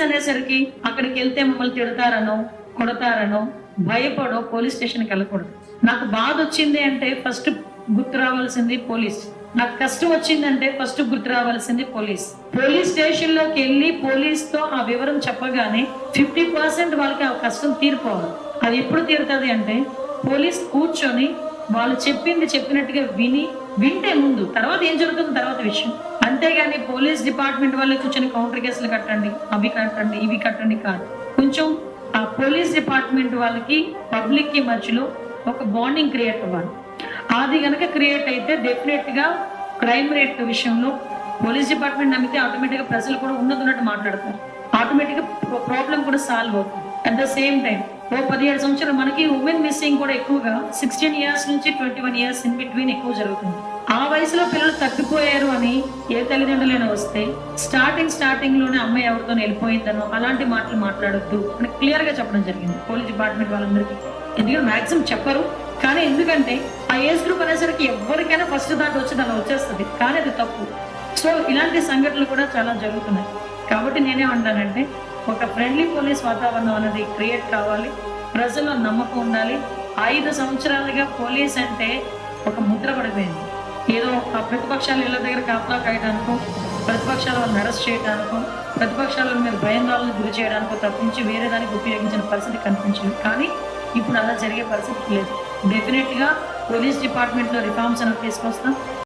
అనేసరికి అక్కడికి వెళ్తే మమ్మల్ని తిడతారనో కొడతారనో భయపడో పోలీస్ స్టేషన్కి వెళ్ళకూడదు. నాకు బాధ వచ్చింది అంటే ఫస్ట్ గుర్తు రావాల్సింది పోలీస్. నాకు కష్టం వచ్చిందంటే ఫస్ట్ గుర్తు రావాల్సింది పోలీస్. పోలీస్ స్టేషన్లోకి వెళ్ళి పోలీస్తో ఆ వివరం చెప్పగానే ఫిఫ్టీ పర్సెంట్ వాళ్ళకి ఆ కష్టం తీరిపోవాలి. అది ఎప్పుడు తీరుతుంది అంటే పోలీస్ కూర్చొని వాళ్ళు చెప్పింది చెప్పినట్టుగా విని వింటే ముందు. తర్వాత ఏం జరుగుతుంది తర్వాత విషయం. అంతేగాని పోలీస్ డిపార్ట్మెంట్ వాళ్ళు కూర్చొని కౌంటర్ కేసులు కట్టండి అవి కట్టండి ఇవి కట్టండి కాదు. కొంచెం ఆ పోలీస్ డిపార్ట్మెంట్ వాళ్ళకి పబ్లిక్కి మధ్యలో ఒక బాండింగ్ క్రియేట్ అవ్వాలి. అది గనక క్రియేట్ అయితే డెఫినెట్గా క్రైమ్ రేట్ విషయంలో పోలీస్ డిపార్ట్మెంట్ నమ్మితే ఆటోమేటిక్గా ప్రజలు కూడా ఉన్నది ఉన్నట్టు మాట్లాడతారు. ఆటోమేటిక్గా ప్రాబ్లం కూడా సాల్వ్ అవుతుంది. అట్ ద సేమ్ టైం ఓ పదిహేడు సంవత్సరాలు మనకి ఉమెన్ మిస్సింగ్ కూడా ఎక్కువగా సిక్స్టీన్ ఇయర్స్ నుంచి twenty one years in between ఎక్కువ జరుగుతుంది. ఆ వయసులో పిల్లలు తప్పిపోయారు అని ఏ తల్లిదండ్రులైనా వస్తే స్టార్టింగ్ స్టార్టింగ్లోనే అమ్మాయి ఎవరితో వెళ్ళిపోయిందనో అలాంటి మాటలు మాట్లాడొద్దు అని క్లియర్గా చెప్పడం జరిగింది పోలీస్ డిపార్ట్మెంట్ వాళ్ళందరికీ. ఎందుకంటే మాక్సిమం చెప్పరు. కానీ ఎందుకంటే ఆ ఏజ్ గ్రూప్ అనేసరికి ఎవరికైనా ఫస్ట్ దాంట్లో వచ్చి దాన్ని వచ్చేస్తుంది. కానీ అది తప్పు. సో ఇలాంటి సంఘటనలు కూడా చాలా జరుగుతున్నాయి. కాబట్టి నేనే అంటానంటే ఒక ఫ్రెండ్లీ పోలీస్ వాతావరణం అనేది క్రియేట్ కావాలి. ప్రజల్లో నమ్మకం ఉండాలి. ఐదు సంవత్సరాలుగా పోలీస్ అంటే ఒక ముద్ర పడిపోయింది. ఏదో ఆ ప్రతిపక్షాలు ఇళ్ళ దగ్గర కాపలా కాయడానికో ప్రతిపక్షాల వాళ్ళని అరెస్ట్ చేయడానికో ప్రతిపక్షాల మీద భయాందోళన గురి చేయడానికో తప్పించి వేరే దానికి ఉపయోగించిన పరిస్థితి కనిపించింది కానీ ఇప్పుడు అలా జరిగే పరిస్థితి లేదు. డెఫినెట్గా పోలీస్ డిపార్ట్మెంట్లో రిఫార్మ్స్ అనేవి తీసుకొస్తాం